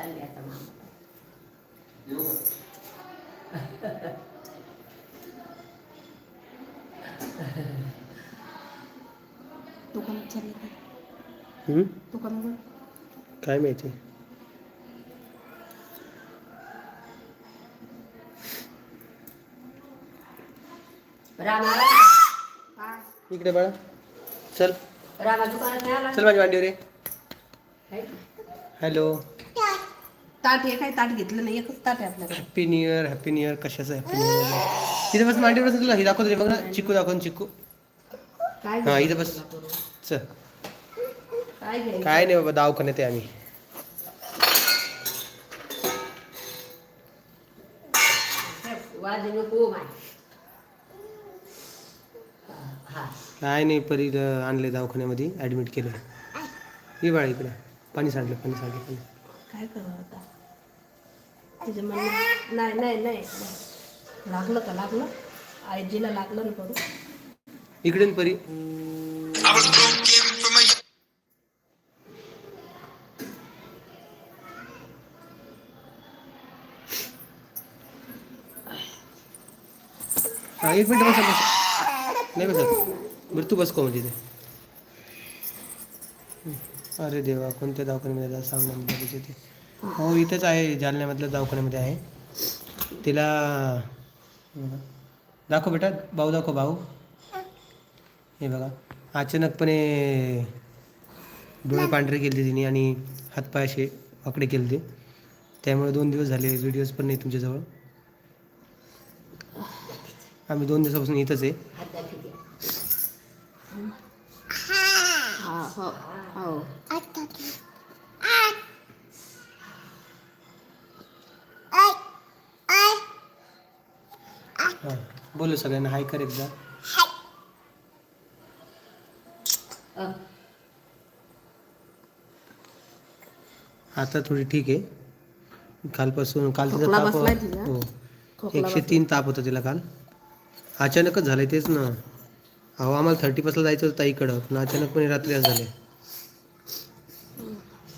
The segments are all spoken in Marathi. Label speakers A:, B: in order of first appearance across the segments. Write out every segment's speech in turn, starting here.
A: चालली आता मामा
B: येऊ का?
C: दुकानात चालली का
D: हम्म?
C: दुकानावर
D: काय माहिती
A: रामा
C: काय
D: इकडे बाळा चल
A: रामा दुकानात नाही आला
D: चल माझी मांडीवर ये
A: है?
D: हॅलो
C: ताट हे काय ताट घेतलं नाही एकच ताट आहे आपल्याकडे.
D: Happy new year happy new year कशाचं हॅपी न्यू इयर बस मांडीवर बस तुला हे दाखवतो रे बघ ना चिकू दाखव ना, चिकू.
C: काय
D: हा इथे बस. चल.
C: काय घ्यायचं?
D: काय नाही बाबा दवाखान्यात आहे आम्ही.
A: वाजू नको माय. हा.
D: काय नाही परी आणले दवाखान्यामध्ये ॲडमिट केलं. ये बाळा इकडे. पाणी सांडलं पाणी सांडलं पाणी.
C: काय करावं आता तिचं म्हणणं नाही नाही नाही. लागलं का? लागलं? आईजीला लागलं ना करू.
D: इकडे परी. एक मिनिट बसा बस. नाही बसत. बरं तू बस म्हणजे ते अरे देवा कोणत्या दवाखान्यामध्ये सांग ना ते. हो इथंच आहे जालन्यामधल्या दवाखान्यामध्ये आहे. तिला दाखव बेटा भाऊ दाखव भाऊ. हे बघा अचानकपणे डोळे पांढरे केले तिने आणि हातपाय असे वाकडे केले ते त्यामुळे दोन दिवस झाले व्हिडिओज पण नाही तुमच्याजवळ. आम्ही दोन दिवसापासून इथंच आहे
A: हात दाखवते
C: हा
D: बोलू सगळ्यांना. हाय कर एकदा.
A: अ,
D: आता थोडी ठीक आहे. कालपासून काल तिचा
C: खोकला
D: ताप
C: बसलाय तिला?
D: हो.
C: खोकला
D: एकशे तीन ताप होता तिला काल. अचानकच झालं तेच ना. अहो आम्हाला थर्टी पासला जायचं होतं ताईकडं. पण अचानकपणे रात्री असं झाले.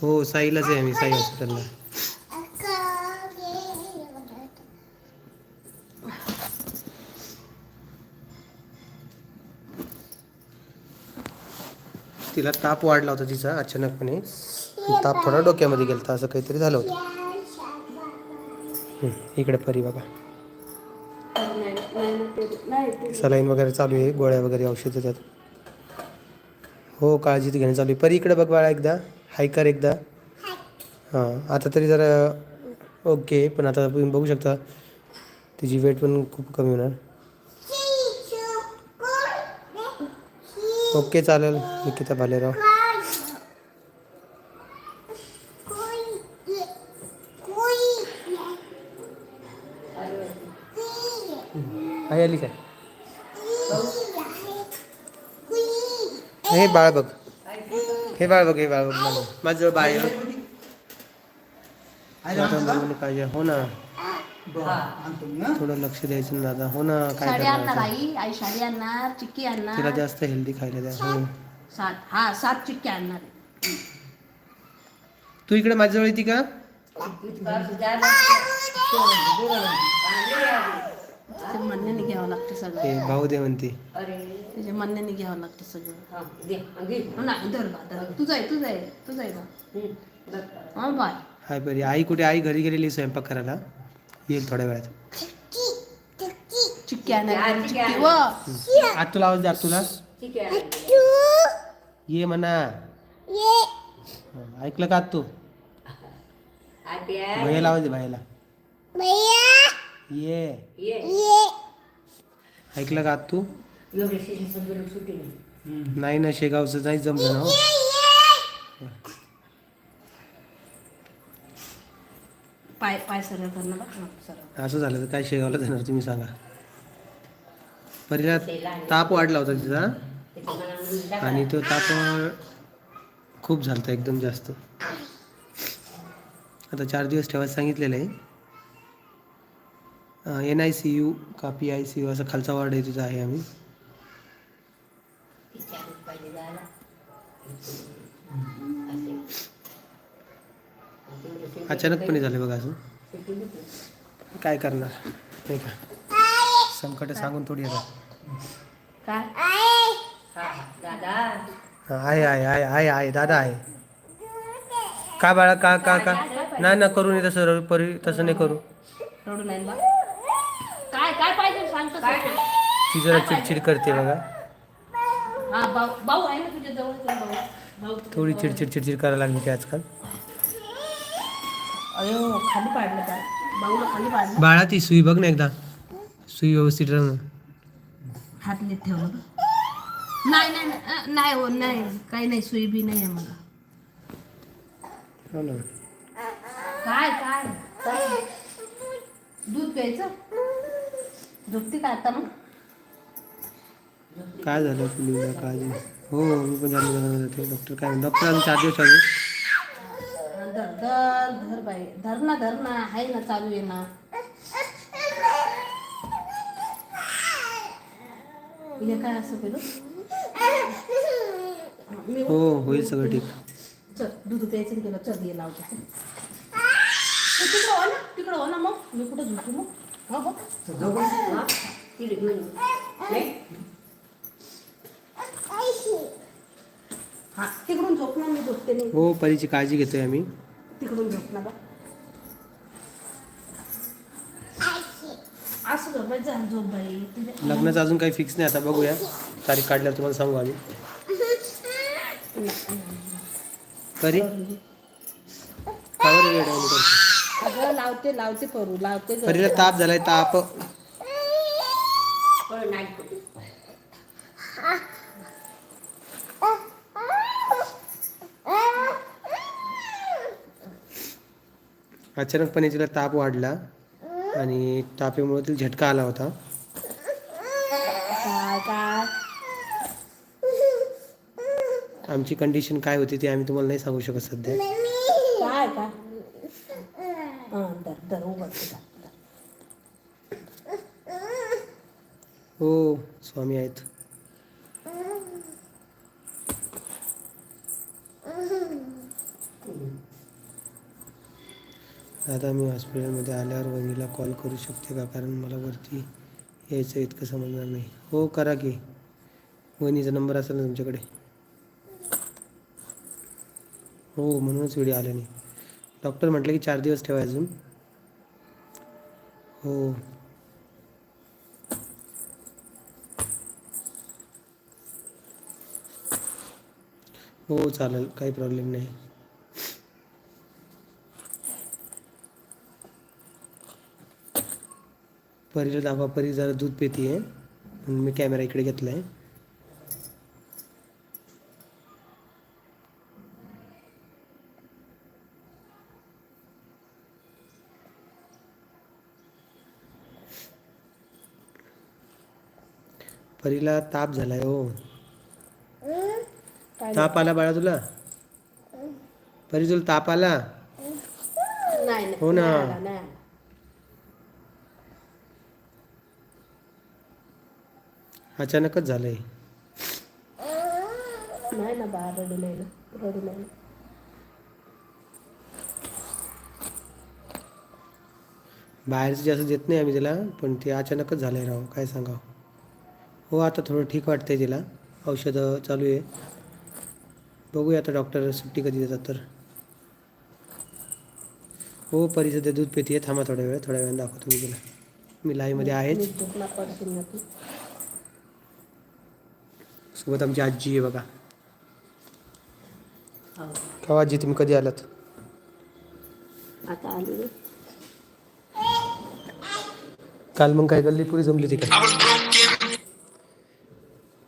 D: हो साईलाच आहे आम्ही साई हॉस्पिटलला तिला ताप वाढला होता तिचा अचानकपणे. ताप थोडा डोक्यामध्ये गेलता असं काहीतरी झालं होतं. इकडे परी बघा. सलाईन वगैरे चालू आहे गोळ्या वगैरे औषधं त्यात हो काळजी घेणं चालू आहे. परी इकडे बघ बाळा एकदा. हाय कर एकदा. हां आता तरी जरा ओके पण आता तुम्ही बघू शकता. तिची वेट पण खूप कमी होणार. ओके चालेल. निकिता भालेराव. आई आली काय? हे बाळ बघ. हे बाळ बघ हे बाळ बघ. माझं बाळ. पाहिजे हो ना. थोडं लक्ष द्यायचं ना दादा. हो ना काय
C: साडी आणणार
D: करणार
C: आई. आई साडी आणणार चिक्की
D: तिला
C: आणणार
D: जास्त हेल्दी खायला द्या. हो.
C: सात. हा सात चिक्की आणणार.
D: तू इकडे माझ्याजवळ येते का?
C: म्हणण्याने घ्यावं लागतं सगळं.
D: हे भाऊ दे म्हणते.
A: अरे.
C: त्याच्या म्हणण्याने घ्यावं लागतं सगळं.
A: हा
C: हो ना धर बा धर. तुझं आहे तुझं आहे तुझं आहे बा.
A: हं.
C: हा बाय.
D: हाय बरी. आई कुठे? आई घरी गेलेली स्वयंपाक करायला. येईल थोड्या वेळात.
C: चिक्की. व.
D: आवाज द्या तुला.
A: ठीक आहे.
D: ये म्हणा. हं, ऐकलं का तू?
A: आत्या
D: भैयाला आवाज दे भैयाला. ये.
A: ये.
D: ऐकलं का तू?
A: एवढे शिशी सगळं सुटी नाही.
D: नाही ना शेगावचं नाही जमलं ना हो.
C: पाय पाय सरळ करणं बघ ना सरळ.
D: असं झालं तर काय शेगावला जाणार तुम्ही सांगा. परीला ताप वाढला होता तिचा. आणि तो ताप खूप झाला होता एकदम जास्त. आता चार दिवस ठेवायला सांगितलेलं आहे. एन आय सी यू का पी आय सी यू असं खालचा वार्ड आहे तिचा आहे आम्ही.
A: तिच्या जायला.
D: अचानकपणे झाले बघा
A: घेतली.
D: काय करणार? नाही का? संकट सांगून थोडी येतात.
A: हा,
D: हा, आहे आहे आहे आहे आहे दादा आहे. का बाळा का का का? नाही ना करू नये तसं रवी- परी तसं नाही करू.
C: रडू नाही बा काय काय पाहिजे? सांग कसं
D: ती जरा चिडचिड करते बघा.
C: हा
D: थोडी चिडचिड चिडचिड करायला लागली ती आजकाल.
C: अयो खाली पाडलं काय खाली पाडलं.
D: बाळा ती सुई बघ ना एकदा. सुई व्यवस्थित
C: हात नीट ठेवलं का नाही नाही नाही, अं, नाही हो नाही. काही नाही सुई बी नाही आहे मला.
D: हो ना
C: काय काय? काय दूध प्यायचं? झोपती का आता मग?
D: काय झालं मुलीला काळजी हो मी पण जाते डॉक्टर काय डॉक्टर अजून चार दिवस चालू
C: धर धर धर बाई. धर ना धर ना आहे ना चालू आहे ना. हे काय असं केलं? मी
D: हो होईल सगळं ठीक.
C: चल दूध प्यायचं ना तुला. चल ये लावतो तिकडं हो ना तिकडं हो ना मग. मी कुठं झोपू मग? हा हो.
A: हा?
C: हा तिकडून झोप ना मी झोपते नाही.
D: हो परीची काळजी घेतोय आम्ही.
C: तिकडून झोप ना बा असं झोपायचं जा झोप बाई. तुझ्या
D: लग्नाचं अजून काही फिक्स नाही आता बघूया. तारीख काढल्यावर तुम्हाला सांगू आम्ही. परी? का बरं वेळ लावली करते?
C: अगं लावते लावते करू लावते.
D: परीला ताप झालाय ताप.
A: नाही
D: अचानकपणे तिला ताप वाढला आणि तापेमुळे तिला झटका आला होता. आमची कंडिशन काय होती ते आम्ही तुम्हाला नाही सांगू शकत सध्या.
C: काय. हो
D: स्वामी आहेत. दादा मी हॉस्पिटलमध्ये आल्यावर वहिनीला कॉल करू शकते का? कारण मला वरती यायचं इतकं समजणार नाही. हो करा की. वहिनीचा नंबर असेल ना तुमच्याकडे? हो म्हणूनच व्हिडिओ आले नाही. डॉक्टर म्हटलं की चार दिवस ठेवा अजून. हो. हो चालेल. काही प्रॉब्लेम नाही. परीला दाखवा परी जरा दूध पिती आहे. म्हणून मी कॅमेरा इकडे घेतला आहे परीला ताप झालाय हो. ताप आला बाळा तुला? परी तुला ताप आला? हो ना. अचानकच झालंय.
C: नाही ना बा रडू नाही ना रडू नाही.
D: बाहेरचं जास्त देत नाही आम्ही तिला पण ते अचानकच झालंय राव काय सांगावं. हो आता थोडं ठीक वाटतंय तिला. औषधं चालू आहे. बघूया आता डॉक्टर सुट्टी कधी देतात तर. हो परी सध्या दूध पेती आहे थांबा थोड्या वेळ थोड्या वेळाने दाखवतो मी तिला. मी लाईव्हमध्ये आहेच
C: मी झोपला पडशील ना तू
D: सोबत आमची आजी आहे बघा.
A: हो.
D: केव्हा आजी तुम्ही कधी आलात?
A: आता आली.
D: काल मग काय गल्लीपुरी जमली होती काय?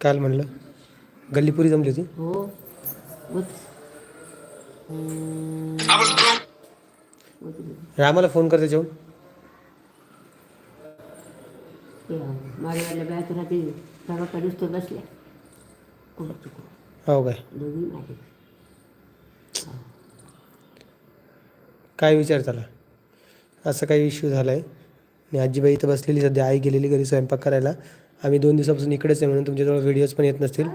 D: काल म्हणलं. गल्लीपुरी जमली होती?
A: हो.
D: रामाला फोन कर त्याच्यावर
A: ते माळीवाल्या बॅच राहते बसल्या.
D: हो काय?
A: माझे
D: काय विचार झाला? असं काही इश्यू झाला आहे आणि आजीबाई इथं बसलेली सध्या आई गेलेली घरी स्वयंपाक करायला. आम्ही दोन दिवसापासून इकडेच आहे म्हणून तुमच्याजवळ व्हिडिओज पण येत नसतील.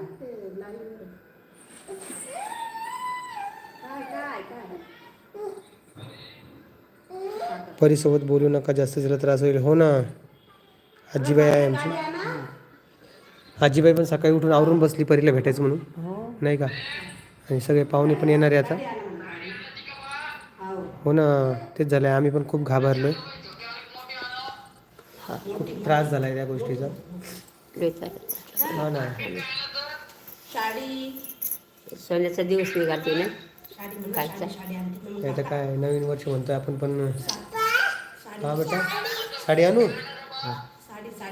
D: परीसोबत बोलू नका जास्त तिला त्रास होईल. हो ना? आजीबाई आहे आमची. आजीबाई पण सकाळी उठून आवरून बसली परीला भेटायचं म्हणून.
A: हो.
D: नाही का? आणि सगळे पाहुणे पण येणार आहे आता.
A: हो
D: हो ना तेच झालं आहे आम्ही पण खूप घाबरलो खूप त्रास झाला आहे त्या गोष्टीचा. हो ना.
A: सोन्याचा दिवस निघालते ना? कालचा.
D: काय नवीन वर्ष म्हणतोय आपण पण. हा बेटा. साडी आणू?
C: साडी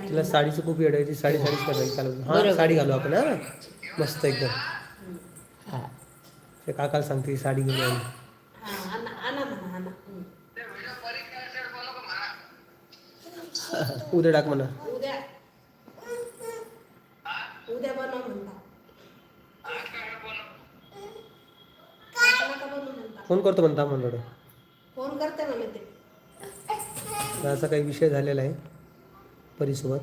D: तिला साडीचं खूप येड आहे ती साडी साडीच करायची चालू हा. साडी घालू आपण हा? मस्त एकदम.
A: हा.
D: ते काकाला सांगते साडी घेऊन आली. उद्या टाक म्हणा. फोन करतो म्हणता म्हणलं
C: फोन करते
D: असा काही विषय झालेला आहे. परीसोबत.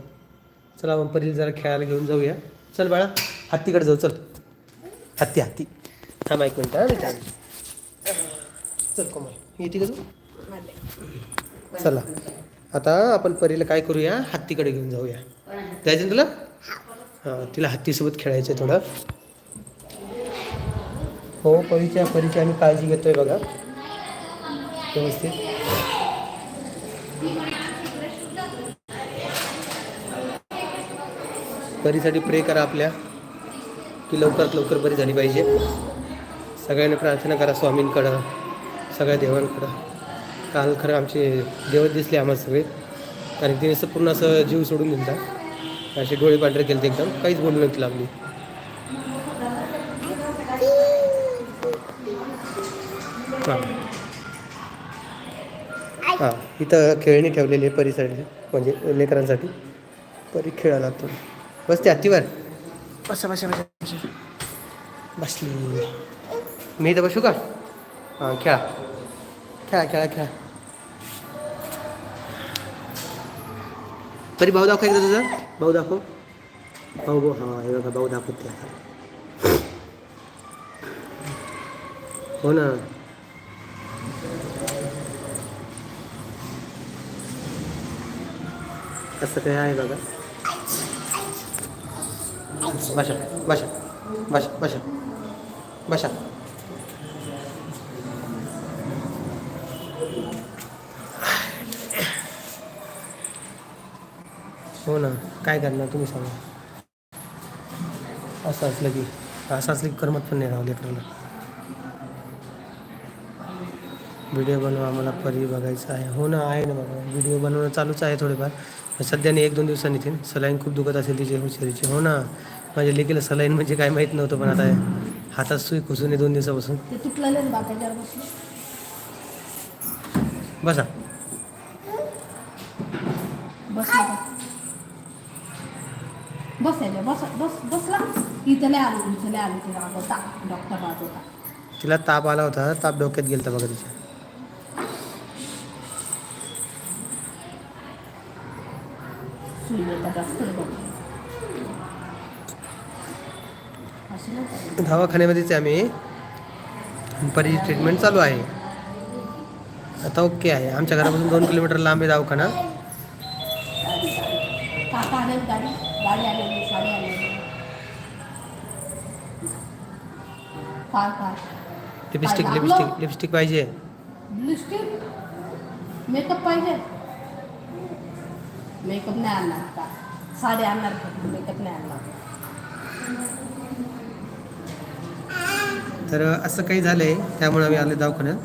D: चला आपण परीला जरा खेळायला घेऊन जाऊया. चल बाळा हत्तीकडे जाऊ चल. हत्ती हत्ती. थांब एक मिनटं हां चालेल चल कोमल. येते का तू चला. आता आपण परीला काय करूया? हत्तीकडे घेऊन जाऊया. जायचं ना तुला? हां तिला हत्तीसोबत खेळायचं आहे थोडं. हो परीच्या परीची आम्ही काळजी घेतोय बघा. व्यवस्थित. परीसाठी प्रे करा आपल्या की लवकरात लवकर बरी झाली पाहिजे. सगळ्यांनी प्रार्थना करा स्वामींकडं सगळ्या देवांकडं. काल खरं आमचे देवच दिसले आम्हाला सगळे. कारण तिने असं पूर्ण असं जीव सोडून दिला असे डोळे पांढरे केले एकदम. काहीच बोलू नव्हती लागली. हां. हां इथं खेळणी ठेवलेली आहे परीसाठी म्हणजे लेकरांसाठी. परी खेळायला लागतो. बसते हत्तीवर बसा बसा बसा बसा. बसली. मी इथं बसू का? हां खेळा. खेळा खेळा खेळा. तरी भाऊ दाखव एकदा तुझा. भाऊ दाखव. भाऊ भाऊ हां हे बघा भाऊ दाखवते हो ना. असं काय आहे बघा. बशा बशा बशा बशा बशा हो ना काय करणार तुम्ही सांगा. असं असलं की असं असलं की करमत पण नाही राहू लेकरांना व्हिडिओ बनवा मला परी बघायचं आहे. हो ना आहे ना बघा व्हिडिओ बनवणं चालूच आहे थोडेफार. सध्याने एक दोन दिवसांनी येतील. सलाईन खूप दुखत असेल तिचे हुशारीची. हो ना. माझ्या लेकीला सलाईन म्हणजे काय माहीत नव्हतं पण आता हातात सुई खुसून आहे दोन दिवसापासून.
C: ते तुटलेले ना बाकाच्यावर बसले?
D: बसा.
C: बस बस बसला. इथं लय आलो इथं लय आलो ते रागवता डॉक्टर रागवता
D: तिला ताप आला होता ताप डोक्यात गेलता बघा तिच्या.
C: सुई डॉक्टर बघ असं नाही करायचं.
D: दवाखान्यामध्येच आम्ही परीची ट्रीटमेंट चालू आहे. आता ओके आहे. आमच्या घरापासून दोन किलोमीटर लांब आहे दवाखाना. लिपस्टिक लिपस्टिक लिपस्टिक पाहिजे.
C: लिपस्टिक मेकअप पाहिजे? मेकअप नाही आणणार का? साडी आणणार मेकअप नाही आणणार.
D: तर असं काही झालं आहे त्यामुळे आम्ही आलो दवाखान्यात.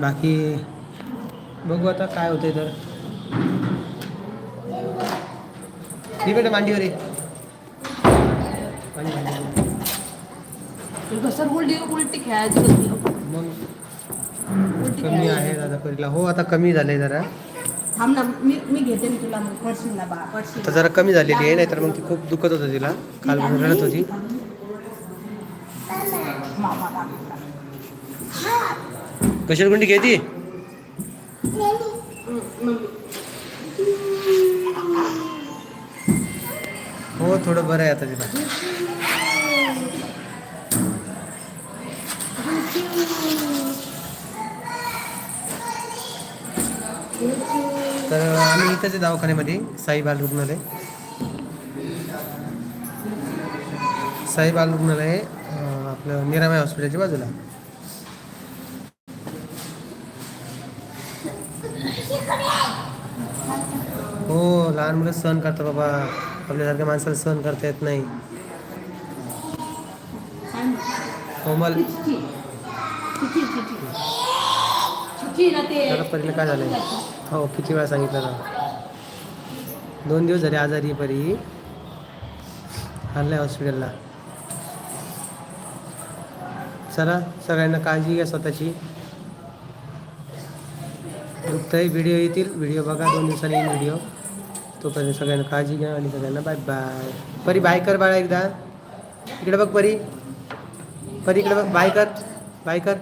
D: बाकी बघू आता काय होतंय तर. ही बेटा मांडीवर आहे
C: होती.
D: कमी आहे दादा परीला. हो आता कमी झालंय जरा.
C: थांब ना मी मी घेते ना तुला मग. पडशील ना बा पडशील
D: आता जरा कमी झालेली आहे नाहीतर मग ती खूप दुखत होतं तिला. काल रडत होती.
C: मामा दाखवला.
D: घसरगुंडी घेती हो थोडं बरं आहे आता तिला तर आम्ही इथंच आहे दवाखान्यामध्ये साई बाल रुग्णालय साई बाल रुग्णालय आपलं निरामय हॉस्पिटलच्या बाजूला. हो लहान मुलं सहन करतात बाबा. आपल्यासारख्या माणसाला सहन करता येत नाही. कोमल. परीला काय झालंय? हो किती वेळा सांगितलं ना. दोन दिवस झाले आजारी परी. आणलाय हॉस्पिटलला. चला सगळ्यांना काळजी घ्या स्वतःची. दुखतंय व्हिडिओ येतील. व्हिडिओ बघा दोन दिवसांनी येईल व्हिडिओ तोपर्यंत सगळ्यांना काळजी घ्या आणि सगळ्यांना बाय बाय परी बाय कर बाळा एकदा. इकडे बघ परी. परी इकडे बघ. बाय कर. बाय कर.